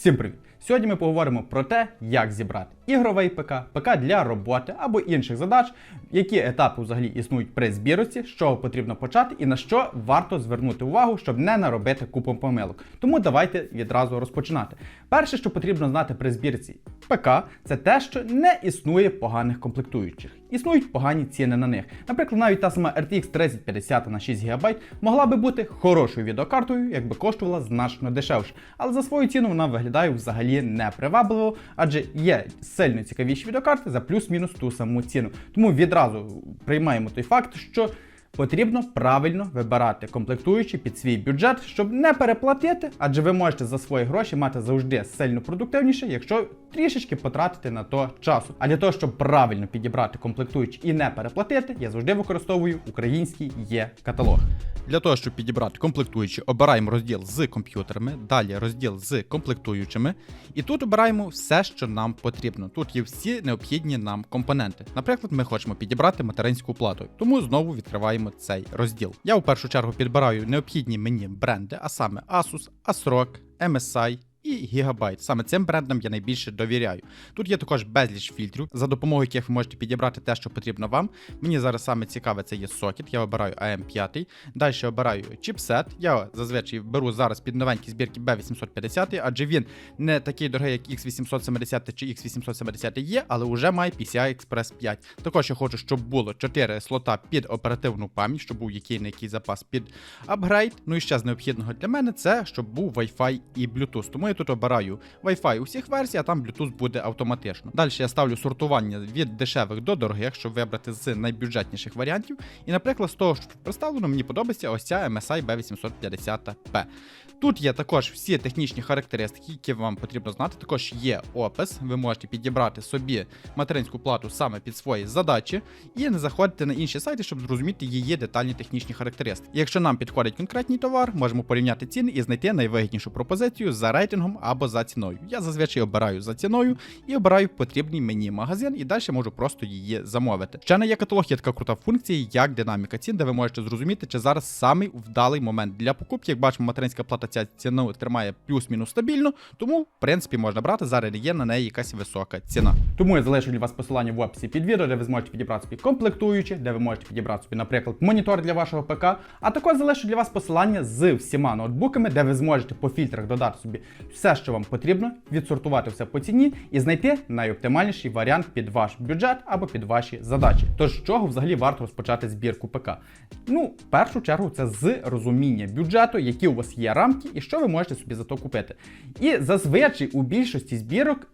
Всім привіт! Сьогодні ми поговоримо про те, як зібрати ігровий ПК, ПК для роботи або інших задач, які етапи взагалі існують при збірці, з чого потрібно почати і на що варто звернути увагу, щоб не наробити купу помилок. Тому давайте відразу розпочинати. Перше, що потрібно знати при збірці ПК, це те, що не існує поганих комплектуючих. Існують погані ціни на них. Наприклад, навіть та сама RTX 3050 на 6 ГБ могла би бути хорошою відеокартою, якби коштувала значно дешевше. Але за свою ціну вона виглядає взагалі непривабливо, адже є сильно цікавіші відеокарти за плюс-мінус ту саму ціну. Тому відразу приймаємо той факт, що Потрібно правильно вибирати комплектуючі під свій бюджет, щоб не переплатити, адже ви можете за свої гроші мати завжди сильно продуктивніше, якщо трішечки потратити на то часу. А для того, щоб правильно підібрати комплектуючі і не переплатити, я завжди використовую український є каталог. Для того, щоб підібрати комплектуючі, обираємо розділ з комп'ютерами, далі розділ з комплектуючими, і тут обираємо все, що нам потрібно. Тут є всі необхідні нам компоненти. Наприклад, ми хочемо підібрати материнську плату, тому знову відкриваємо цей розділ. Я в першу чергу підбираю необхідні мені бренди, а саме Asus, ASRock, MSI. І Gigabyte. Саме цим брендам я найбільше довіряю. Тут є також безліч фільтрів, за допомогою яких ви можете підібрати те, що потрібно вам. Мені зараз саме цікаве, це є сокет. Я обираю AM5. Далі обираю чіпсет. Я зазвичай беру зараз під новенькі збірки B850, адже він не такий дорогий, як X870 чи X870 є, але вже має PCI Express 5. Також я хочу, щоб було 4 слота під оперативну пам'ять, щоб був який на який запас під апгрейд. Ну і ще з необхідного для мене це щоб був Wi-Fi і Bluetooth. Тому я тут обираю Wi-Fi усіх версій, а там Bluetooth буде автоматично. Далі я ставлю сортування від дешевих до дорогих, щоб вибрати з найбюджетніших варіантів. І, наприклад, з того, що представлено, мені подобається ось ця MSI B850P. Тут є також всі технічні характеристики, які вам потрібно знати. Також є опис. Ви можете підібрати собі материнську плату саме під свої задачі і не заходити на інші сайти, щоб зрозуміти її детальні технічні характеристики. Якщо нам підходить конкретний товар, можемо порівняти ціни і знайти найвигіднішу пропозицію за рейтингом або за ціною. Я зазвичай обираю за ціною і обираю потрібний мені магазин, і далі можу просто її замовити. Ще на є каталог є така крута функція, як динаміка цін, де ви можете зрозуміти, чи зараз самий вдалий момент для покупки. Як бачимо, материнська плата ця ціну тримає плюс-мінус стабільно, тому в принципі можна брати. Зараз є на неї якась висока ціна. Тому я залишу для вас посилання в описі під відео, де ви зможете підібрати собі комплектуючі, де ви можете підібрати собі, наприклад, монітор для вашого ПК. А також залишу для вас посилання з всіма ноутбуками, де ви зможете по фільтрах додати собі все, що вам потрібно, відсортувати все по ціні і знайти найоптимальніший варіант під ваш бюджет або під ваші задачі. Тож з чого взагалі варто розпочати збірку ПК? Ну, в першу чергу, це з розуміння бюджету, які у вас є рамки, і що ви можете собі за то купити. І зазвичай у більшості збірок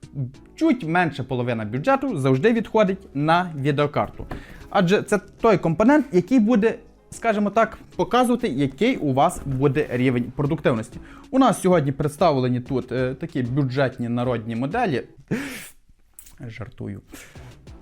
чуть менше половина бюджету завжди відходить на відеокарту. Адже це той компонент, який буде. Скажімо так, показувати, який у вас буде рівень продуктивності. У нас сьогодні представлені тут е, такі бюджетні народні моделі. Жартую.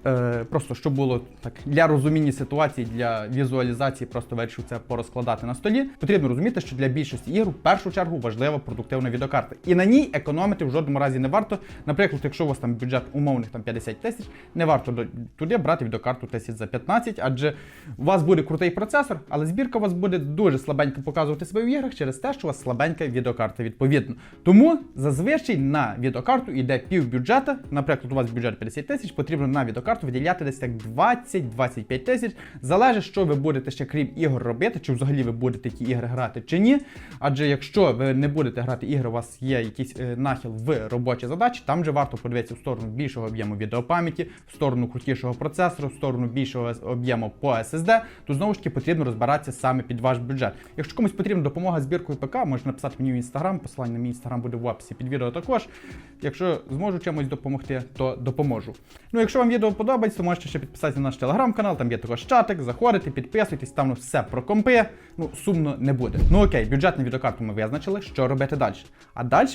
Е, просто щоб було так для розуміння ситуації, для візуалізації, просто вирішив це порозкладати на столі. Потрібно розуміти, що для більшості ігр в першу чергу важлива продуктивна відеокарта. І на ній економити в жодному разі не варто. Наприклад, якщо у вас там бюджет умовних там 50 тисяч, не варто туди брати відеокарту тисяч за 15, адже у вас буде крутий процесор, але збірка у вас буде дуже слабенько показувати себе в іграх через те, що у вас слабенька відеокарта відповідно. Тому зазвичай на відеокарту йде пів бюджета. Наприклад, у вас бюджет 50 тисяч, потрібно на відеокарту виділяти десь так 20-25 тисяч. Залежить, що ви будете ще крім ігор робити, чи взагалі ви будете ті ігри грати чи ні. Адже якщо ви не будете грати ігри, у вас є якийсь е, нахил в робочі задачі, там вже варто подивитися в сторону більшого об'єму відеопам'яті, в сторону крутішого процесору, в сторону більшого об'єму по SSD, то знову ж таки потрібно розбиратися саме під ваш бюджет. Якщо комусь потрібна допомога збіркою ПК, можете написати мені в інстаграм, посилання на мій інстаграм буде в описі під відео також. Якщо зможу чимось допомогти, то допоможу. Ну, якщо вам відео подобається, то можете ще підписатися на наш телеграм-канал, там є також чатик, заходите, підписуйтесь, там все про компи. Ну, сумно не буде. Ну окей, бюджет на відеокарту ми визначили, що робити далі. А далі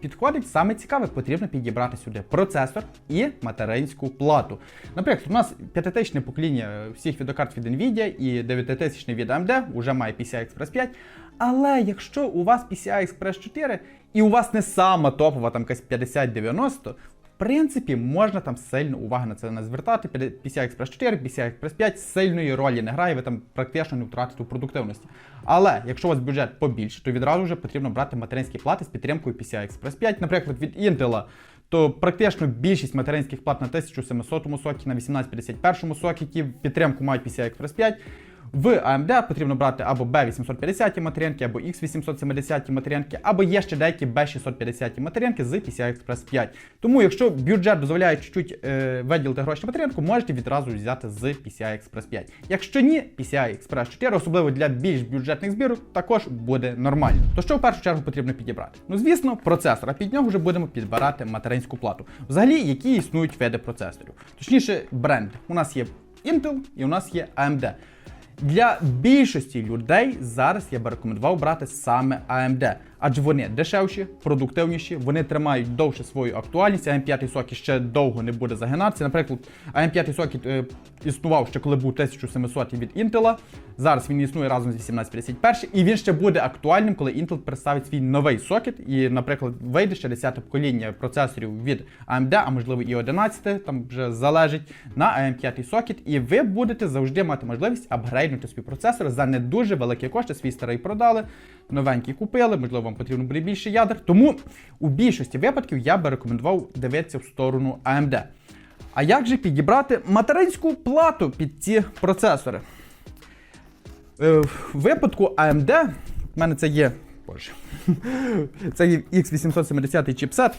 підходить саме цікаве, потрібно підібрати сюди процесор і материнську плату. Наприклад, у нас 5000 покоління всіх відеокарт від Nvidia і 9000 від AMD вже має PCI Express 5. Але якщо у вас PCI Express 4 і у вас не сама топова там якась 5090, принципі, можна там сильно уваги на це не звертати. PCI Express 4, PCI Express 5 сильної ролі не грає, ви там практично не втратите у продуктивності. Але якщо у вас бюджет побільше, то відразу вже потрібно брати материнські плати з підтримкою PCI Express 5, наприклад, від Intel. То практично більшість материнських плат на 1700 сокеті, на 1851 сокеті підтримку мають PCI Express 5. В AMD потрібно брати або B850 материнки, або X870 материнки, або є ще деякі B650 материнки з PCI Express 5. Тому, якщо бюджет дозволяє чуть-чуть е, виділити гроші на материнку, можете відразу взяти з PCI Express 5. Якщо ні, PCI Express 4, особливо для більш бюджетних збірок, також буде нормально. То що в першу чергу потрібно підібрати? Ну, звісно, процесор, а під нього вже будемо підбирати материнську плату. Взагалі, які існують види процесорів. Точніше, бренди. У нас є Intel і у нас є AMD. Для більшості людей зараз я би рекомендував брати саме AMD, адже вони дешевші, продуктивніші, вони тримають довше свою актуальність. am 5 сокет ще довго не буде загинатися. Наприклад, am 5 сокет е, існував ще коли був 1700 від Intel. Зараз він існує разом з 1851 і він ще буде актуальним, коли Intel представить свій новий сокет. І, наприклад, вийде ще 10 покоління процесорів від AMD, а можливо і 11, там вже залежить на am 5 сокет, і ви будете завжди мати можливість апгрейднути свій процесор за не дуже великі кошти. Свій старий продали, новенький купили, можливо, вам потрібно буде більше ядер. Тому у більшості випадків я би рекомендував дивитися в сторону AMD. А як же підібрати материнську плату під ці процесори? Е, В випадку AMD, в мене це є. Боже, це є X870 чіпсет.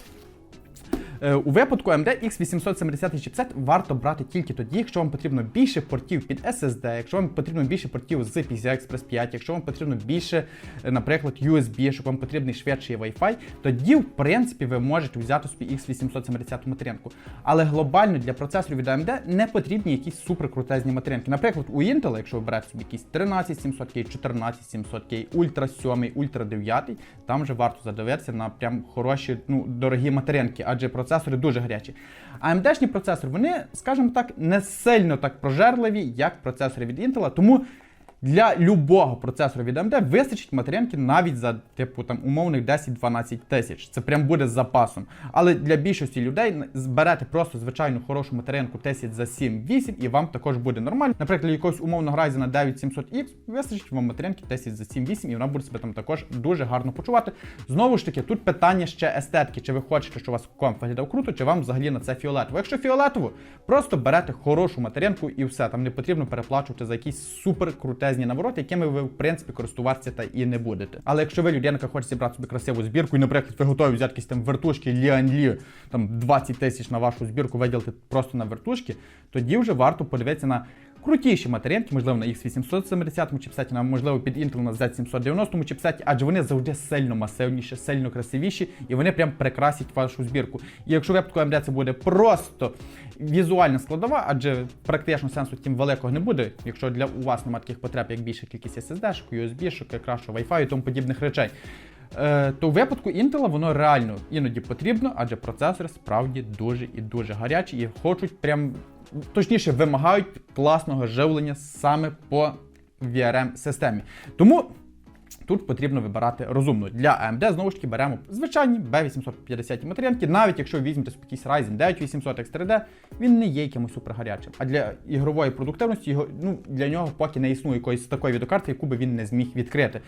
Е, У випадку AMD X870 чіпсет варто брати тільки тоді, якщо вам потрібно більше портів під SSD, якщо вам потрібно більше портів з PCI Express 5, якщо вам потрібно більше, е, наприклад, USB, щоб вам потрібний швидший Wi-Fi, тоді, в принципі, ви можете взяти собі X870 материнку. Але глобально для процесорів від AMD не потрібні якісь суперкрутезні материнки. Наприклад, у Intel, якщо ви берете собі якісь 13700K, 14700K, Ultra 7, Ultra 9, там вже варто задивитися на прям хороші, ну, дорогі материнки, адже процесори дуже гарячі. А AMD-шні процесори, вони, скажімо так, не сильно так прожерливі, як процесори від Intel, тому для любого процесора від AMD вистачить материнки навіть за типу там умовних 10-12 тисяч. Це прям буде з запасом. Але для більшості людей зберете просто звичайну хорошу материнку 1000 за 7-8 і вам також буде нормально. Наприклад, якогось умовного Ryzen 9700X вистачить вам материнки 1000 за 7-8 і вона буде себе там також дуже гарно почувати. Знову ж таки, тут питання ще естетики. Чи ви хочете, щоб у вас комп виглядав круто, чи вам взагалі на це фіолетово. Якщо фіолетово, просто берете хорошу материнку і все. Там не потрібно переплачувати за якісь супер крутезні навороти, якими ви в принципі користуватися та і не будете. Але якщо ви людина, яка хоче зібрати собі красиву збірку, і, наприклад, ви готові взяти якісь там вертушки Ліанлі, там 20 тисяч на вашу збірку виділити просто на вертушки, тоді вже варто подивитися на. Крутіші материнки, можливо, на X870 чіпсеті, можливо під Intel на Z790 чіпсеті, адже вони завжди сильно масивніші, сильно красивіші, і вони прям прикрасять вашу збірку. І якщо випадку AMD це буде просто візуальна складова, адже практично сенсу тим великого не буде, якщо для у вас немає таких потреб, як більша кількість SSD, USB, кращого Wi-Fi і тому подібних речей. Е, то в випадку Intel воно реально іноді потрібно, адже процесори справді дуже і дуже гарячі і хочуть прям точніше вимагають класного живлення саме по VRM-системі. Тому тут потрібно вибирати розумно. Для AMD знову ж таки беремо звичайні B850 материнки, навіть якщо візьмете якийсь Ryzen 9800 X3D, він не є якимось супергарячим. А для ігрової продуктивності його, ну, для нього поки не існує якоїсь такої відеокарти, яку би він не зміг відкрити.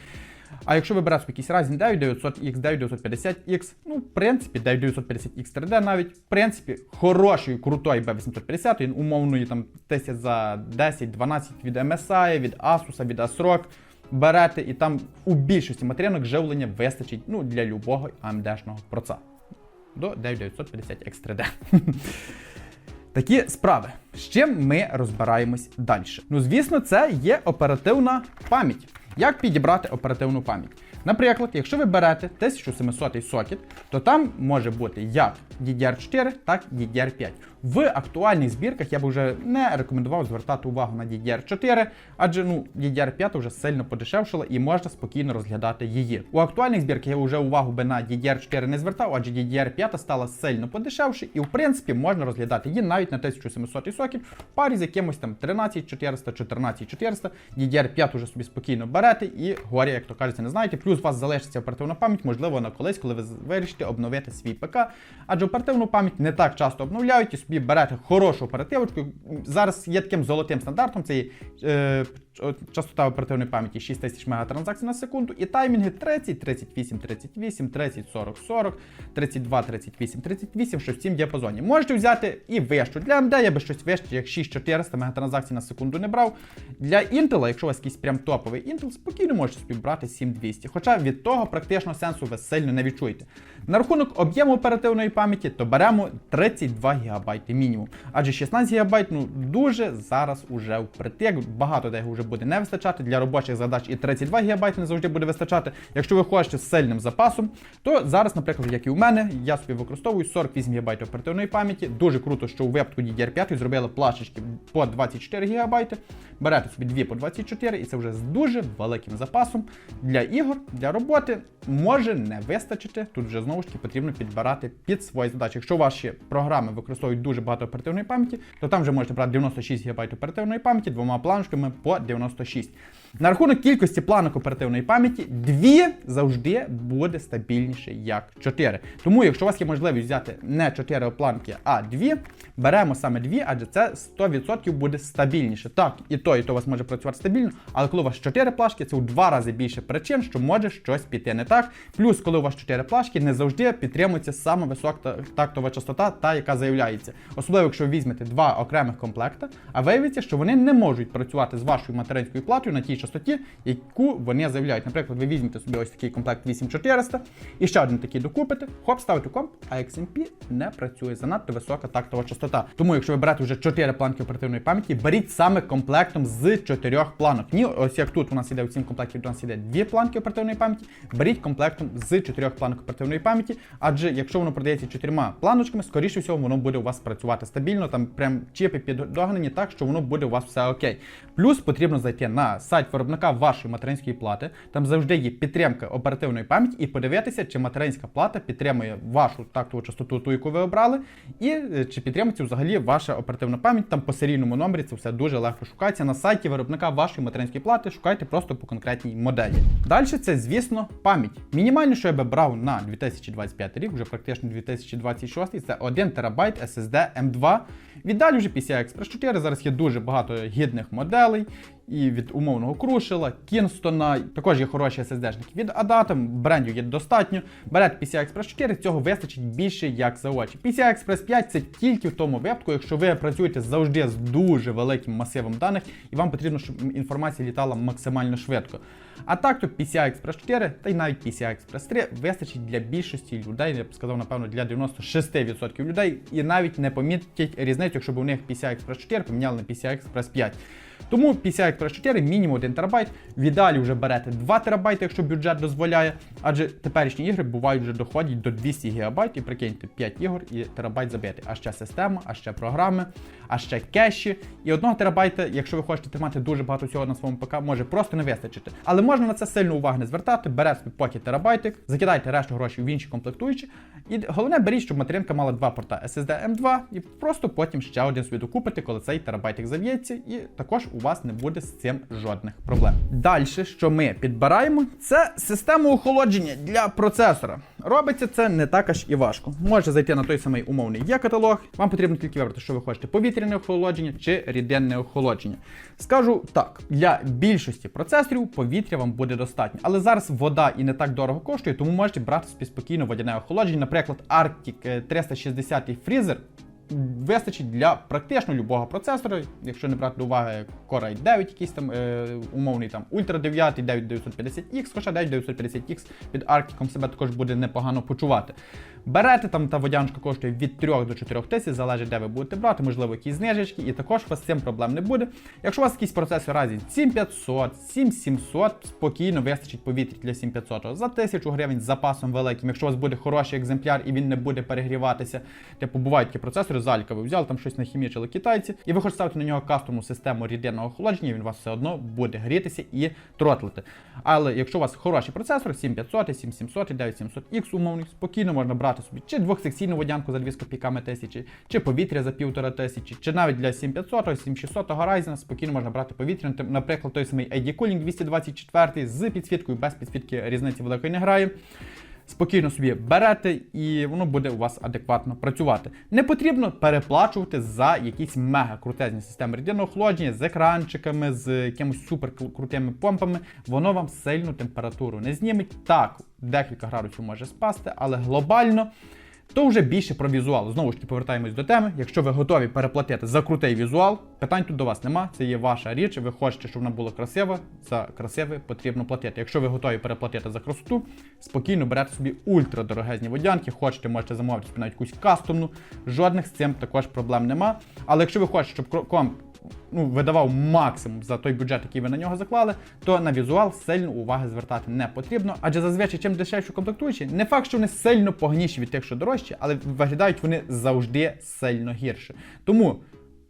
А якщо ви берете якийсь Ryzen 9900X, 9950X, ну, в принципі, 9950X 3D навіть, в принципі, хорошої, крутої B850, він умовної там 1000 за 10-12 від MSI, від Asus, від ASRock, берете, і там у більшості материнок живлення вистачить ну, для любого AMD-шного проца. До 9950X 3D. Такі справи. З чим ми розбираємось далі? Ну, звісно, це є оперативна пам'ять. Як підібрати оперативну пам'ять? Наприклад, якщо ви берете 1700 сокет, то там може бути як DDR4, так і DDR5. В актуальних збірках я б вже не рекомендував звертати увагу на DDR4, адже ну, DDR5 вже сильно подешевшила і можна спокійно розглядати її. У актуальних збірках я вже увагу би на DDR4 не звертав, адже DDR5 стала сильно подешевше, і в принципі можна розглядати її навіть на 1700 соків в парі з якимось там 13400, 14400. DDR5 уже собі спокійно берете і горі, як то кажеться, не знаєте. Плюс у вас залишиться оперативна пам'ять, можливо, на колись, коли ви вирішите обновити свій ПК. Адже оперативну пам'ять не так часто обновляють і собі берете хорошу оперативочку. Зараз є таким золотим стандартом. Це є, е, частота оперативної пам'яті 6000 мегатранзакцій на секунду, і таймінги 30, 38, 38, 30, 40, 40, 32, 38, 38, що в цім діапазоні. Можете взяти і вищу. Для AMD я би щось вище, як 6400 мегатранзакцій на секунду не брав. Для Intel, якщо у вас якийсь прям топовий Intel, спокійно можете собі брати 7200. Хоча від того практично сенсу ви сильно не відчуєте. На рахунок об'єму оперативної пам'яті, то беремо 32 ГБ мінімум. Адже 16 ГБ ну, дуже зараз уже впритик. Багато де вже буде не вистачати. Для робочих задач і 32 ГБ не завжди буде вистачати. Якщо ви хочете з сильним запасом, то зараз, наприклад, як і у мене, я собі використовую 48 ГБ оперативної пам'яті. Дуже круто, що у випадку DDR5 зробили плашечки по 24 ГБ. Берете собі дві по 24, і це вже з дуже великим запасом. Для ігор, для роботи може не вистачити. Тут вже знову ж таки потрібно підбирати під свої задачі. Якщо ваші програми використовують дуже багато оперативної пам'яті, то там вже можете брати 96 ГБ оперативної пам'яті двома планочками по 96. На рахунок кількості планок оперативної пам'яті, дві завжди буде стабільніше, як 4. Тому, якщо у вас є можливість взяти не 4 планки, а 2, беремо саме 2, адже це 100% буде стабільніше. Так, і то, і то у вас може працювати стабільно, але коли у вас 4 плашки, це у 2 рази більше причин, що може щось піти не так. Плюс, коли у вас 4 плашки, не завжди підтримується саме висока тактова частота, та яка заявляється. Особливо, якщо ви візьмете два окремих комплекта, а виявиться, що вони не можуть працювати з вашою материнською платою на тій частоті, яку вони заявляють. Наприклад, ви візьмете собі ось такий комплект 8400 і ще один такий докупите, хоп, ставите комп, а XMP не працює. Занадто висока тактова частота. Тому, якщо ви берете вже 4 планки оперативної пам'яті, беріть саме комплектом з 4 планок. Ні, ось як тут у нас іде у 7 комплектів, у нас іде 2 планки оперативної пам'яті, беріть комплектом з 4 планок оперативної пам'яті, адже якщо воно продається 4 планочками, скоріше всього, воно буде у вас працювати стабільно, там прям чіпи піддогнані так, що воно буде у вас все окей. Плюс потрібно зайти на сайт виробника вашої материнської плати. Там завжди є підтримка оперативної пам'яті, і подивитися, чи материнська плата підтримує вашу тактову частоту, ту, яку ви обрали, і е, чи підтримується взагалі ваша оперативна пам'ять. Там по серійному номері це все дуже легко шукається. На сайті виробника вашої материнської плати шукайте просто по конкретній моделі. Далі це, звісно, пам'ять. Мінімально, що я би брав на 2025 рік, вже практично 2026, це 1 ТБ SSD M2. Віддалі вже PCI Express 4. Зараз є дуже багато гідних моделей. І від умовного Крушела, Кінстона, також є хороші SSD-шники від ADATA, брендів є достатньо. Берете PCI Express 4, цього вистачить більше як за очі. PCI Express 5 це тільки в тому випадку, якщо ви працюєте завжди з дуже великим масивом даних, і вам потрібно, щоб інформація літала максимально швидко. А так, то PCI Express 4 та й навіть PCI Express 3 вистачить для більшості людей, я б сказав, напевно, для 96% людей, і навіть не помітять різницю, якщо б у них PCI Express 4 поміняли на PCI Express 5. Тому PCI Express 4 мінімум 1 ТБ. В ідеалі вже берете 2 ТБ, якщо бюджет дозволяє. Адже теперішні ігри бувають вже доходять до 200 ГБ, і прикиньте, 5 ігор і терабайт забити. А ще система, а ще програми, а ще кеші. І 1 терабайта, якщо ви хочете тримати дуже багато всього на своєму ПК, може просто не вистачити. Але можна на це сильно уваги не звертати. Берете собі поті терабайтик, закидайте решту грошей в інші комплектуючі. І головне беріть, щоб материнка мала два порта SSD M2, і просто потім ще один собі докупите, коли цей терабайтик зав'ється, і також у вас не буде з цим жодних проблем. Далі, що ми підбираємо, це систему охолодження для процесора. Робиться це не так аж і важко. Можете зайти на той самий умовний є каталог. Вам потрібно тільки вибрати, що ви хочете: повітряне охолодження чи рідинне охолодження. Скажу так, для більшості процесорів повітря вам буде достатньо. Але зараз вода і не так дорого коштує, тому можете брати собі спокійно водяне охолодження. Наприклад, Arctic 360 Freezer вистачить для практично любого процесора, якщо не брати до уваги Core i 9, якийсь там е, умовний там Ultra 9, 9950X, хоча 9950X під Arctic себе також буде непогано почувати. Берете там та водяночка коштує від 3 до 4 тисяч, залежить, де ви будете брати, можливо, якісь знижечки, і також у вас з цим проблем не буде. Якщо у вас якийсь процесор Ryzen 7500, 7700, спокійно вистачить повітря для 7500 за 1000 гривень з запасом великим. Якщо у вас буде хороший екземпляр і він не буде перегріватися, типу бувають такі процесори, Залька ви взяли, там щось нахімічили китайці, і ви хочете ставити на нього кастомну систему рідинного охолодження, він у вас все одно буде грітися і тротлити. Але якщо у вас хороший процесор, 7500, 7700, 9700X умовний, спокійно можна брати собі чи двохсекційну водянку за 2 з копійками тисячі, чи повітря за півтора тисячі, чи навіть для 7500, 7600 Ryzen спокійно можна брати повітря. Наприклад, той самий AD Cooling 224 з підсвіткою, без підсвітки різниці великої не грає. Спокійно собі берете, і воно буде у вас адекватно працювати. Не потрібно переплачувати за якісь мега крутезні системи рідинного охолодження з екранчиками, з якимось суперкрутими помпами. Воно вам сильну температуру не зніметь. Так, декілька градусів може спасти, але глобально. То вже більше про візуал. Знову ж таки повертаємось до теми. Якщо ви готові переплатити за крутий візуал, питань тут до вас нема. Це є ваша річ. Ви хочете, щоб вона була красива. За красиве потрібно платити. Якщо ви готові переплатити за красоту, спокійно берете собі ультрадорогезні водянки. Хочете, можете замовити собі навіть якусь кастомну. Жодних з цим також проблем нема. Але якщо ви хочете, щоб комп ну, видавав максимум за той бюджет, який ви на нього заклали, то на візуал сильно уваги звертати не потрібно. Адже зазвичай чим дешевші комплектуючі, не факт, що вони сильно погніші від тих, що дорожчі, але виглядають вони завжди сильно гірше. Тому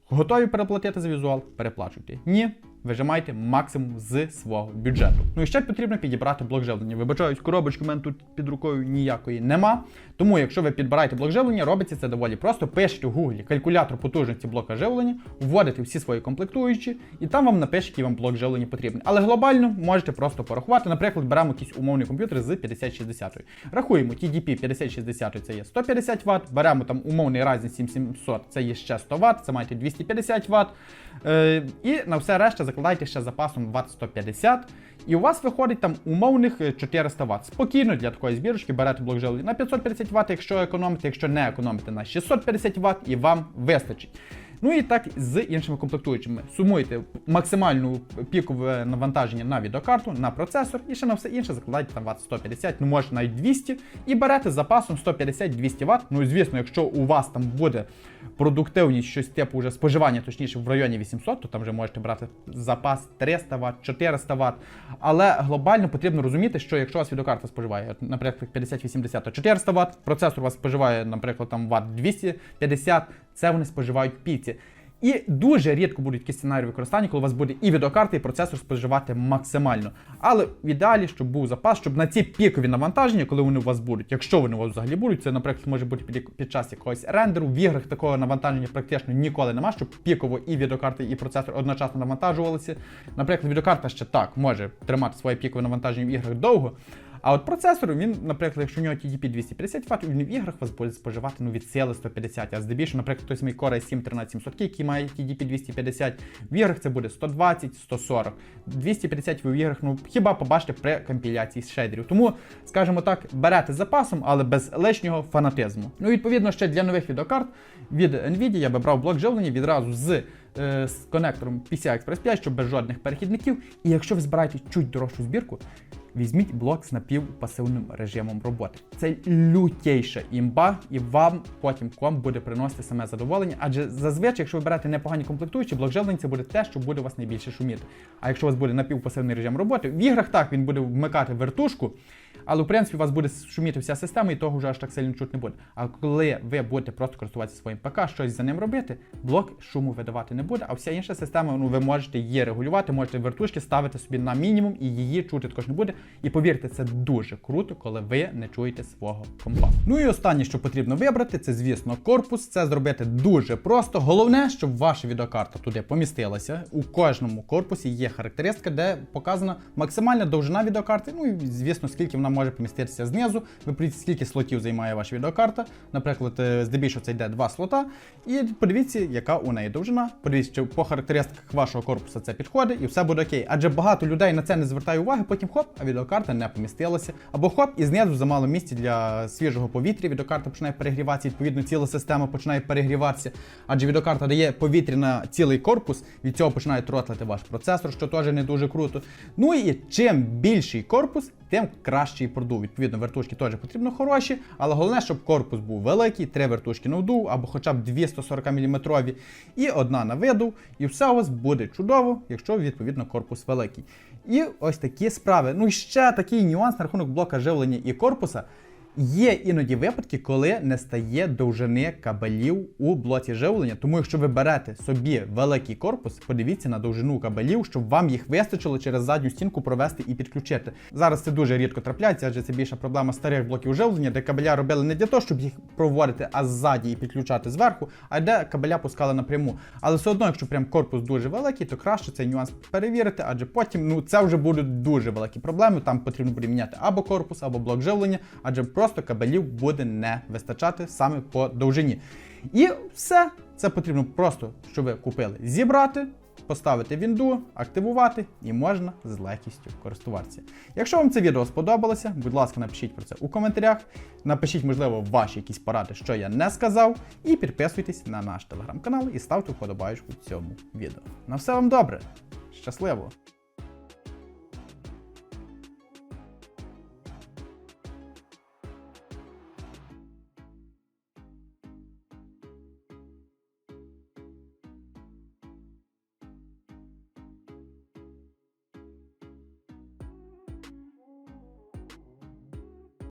готові переплатити за візуал, переплачуйте. Ні. Вижимайте максимум з свого бюджету. Ну і ще потрібно підібрати блок живлення. Вибачаюсь, коробочки в мене тут під рукою ніякої нема. Тому, якщо ви підбираєте блок живлення, робиться це доволі просто. Пишете в гуглі калькулятор потужності блока живлення, вводите всі свої комплектуючі, і там вам напише, який вам блок живлення потрібен. Але глобально можете просто порахувати. Наприклад, беремо якийсь умовний комп'ютер з 5060. Рахуємо, TDP 5060 це є 150 Вт, беремо там умовний Ryzen 7700, це є ще 100 Вт, це маєте 250 Вт. Е, і на все решта закладайте ще запасом Вт 150. І у вас виходить там умовних е, 400 Вт. Спокійно для такої збірочки берете блок живлення на 550 Вт, якщо економите, якщо не економите на 650 Вт, і вам вистачить. Ну і так з іншими комплектуючими. Сумуйте максимальну пікове навантаження на відеокарту, на процесор, і ще на все інше закладайте там Вт 150, ну може навіть 200, і берете запасом 150-200 Вт. Ну і звісно, якщо у вас там буде продуктивність, щось типу вже споживання, точніше в районі 800, то там вже можете брати запас 300 Вт, 400 Вт. Але глобально потрібно розуміти, що якщо у вас відеокарта споживає, наприклад, 50-80, то 400 Вт, процесор у вас споживає, наприклад, там Вт 250, це вони споживають в піці. І дуже рідко будуть такі сценарії використання, коли у вас буде і відеокарта, і процесор споживати максимально. Але в ідеалі, щоб був запас, щоб на ці пікові навантаження, коли вони у вас будуть, якщо вони у вас взагалі будуть, це, наприклад, може бути під, час якогось рендеру. В іграх такого навантаження практично ніколи нема, щоб піково і відеокарта, і процесор одночасно навантажувалися. Наприклад, відеокарта ще так може тримати своє пікове навантаження в іграх довго. А от процесор, він, наприклад, якщо у нього TDP 250 Вт, він в іграх вас буде споживати ну, від сили 150, а здебільшого, наприклад, той самий Core i7 13700, який має TDP 250, в іграх це буде 120, 140. 250 ви в іграх, ну хіба побачите при компіляції з шейдерів. Тому, скажімо так, берете з запасом, але без лишнього фанатизму. Ну, відповідно, ще для нових відеокарт від Nvidia я би брав блок живлення відразу з е, з конектором PCI Express 5, щоб без жодних перехідників. І якщо ви збираєте чуть дорожчу збірку, візьміть блок з напівпасивним режимом роботи. Це лютейша імба, і вам потім комп буде приносити саме задоволення. Адже зазвичай, якщо ви берете непогані комплектуючі, блок живлення це буде те, що буде вас найбільше шуміти. А якщо у вас буде напівпасивний режим роботи, в іграх так він буде вмикати вертушку. Але в принципі у вас буде шуміти вся система, і того вже аж так сильно чути не буде. А коли ви будете просто користуватися своїм ПК, щось за ним робити, блок шуму видавати не буде. А вся інша система, ну ви можете її регулювати, можете вертушки ставити собі на мінімум, і її чути також не буде. І повірте, це дуже круто, коли ви не чуєте свого компа. Ну і останнє, що потрібно вибрати, це звісно корпус. Це зробити дуже просто. Головне, щоб ваша відеокарта туди помістилася. У кожному корпусі є характеристика, де показана максимальна довжина відеокарти. Ну і звісно, скільки вона може поміститися знизу. Ви скільки слотів займає ваша відеокарта. Наприклад, е, здебільшого це йде два слота. І подивіться, яка у неї довжина. Подивіться, що по характеристиках вашого корпусу це підходить, і все буде окей. Адже багато людей на це не звертає уваги, потім хоп, а відеокарта не помістилася. Або хоп, і знизу замало місця для свіжого повітря. Відеокарта починає перегріватися, відповідно, ціла система починає перегріватися. Адже відеокарта дає повітря на цілий корпус, від цього починає тротлити ваш процесор, що теж не дуже круто. Ну і чим більший корпус, тим кращий продув. Відповідно, вертушки теж потрібно хороші, але головне, щоб корпус був великий, три вертушки на вдув, або хоча б 240 мм, і одна на видув, і все у вас буде чудово, якщо відповідно корпус великий. І ось такі справи. Ну і ще такий нюанс на рахунок блока живлення і корпуса. Є іноді випадки, коли не стає довжини кабелів у блоці живлення. Тому якщо ви берете собі великий корпус, подивіться на довжину кабелів, щоб вам їх вистачило через задню стінку провести і підключити. Зараз це дуже рідко трапляється, адже це більша проблема старих блоків живлення, де кабеля робили не для того, щоб їх проводити, а ззаді і підключати зверху, а де кабеля пускали напряму. Але все одно, якщо прям корпус дуже великий, то краще цей нюанс перевірити, адже потім ну це вже будуть дуже великі проблеми. Там потрібно буде міняти або корпус, або блок живлення, адже просто кабелів буде не вистачати саме по довжині. І все це потрібно просто, що ви купили, зібрати. Поставити вінду, активувати і можна з легкістю користуватися. Якщо вам це відео сподобалося, будь ласка, напишіть про це у коментарях. Напишіть, можливо, ваші якісь поради, що я не сказав, і підписуйтесь на наш телеграм-канал і ставте вподобайку цьому відео. На все вам добре! Щасливо!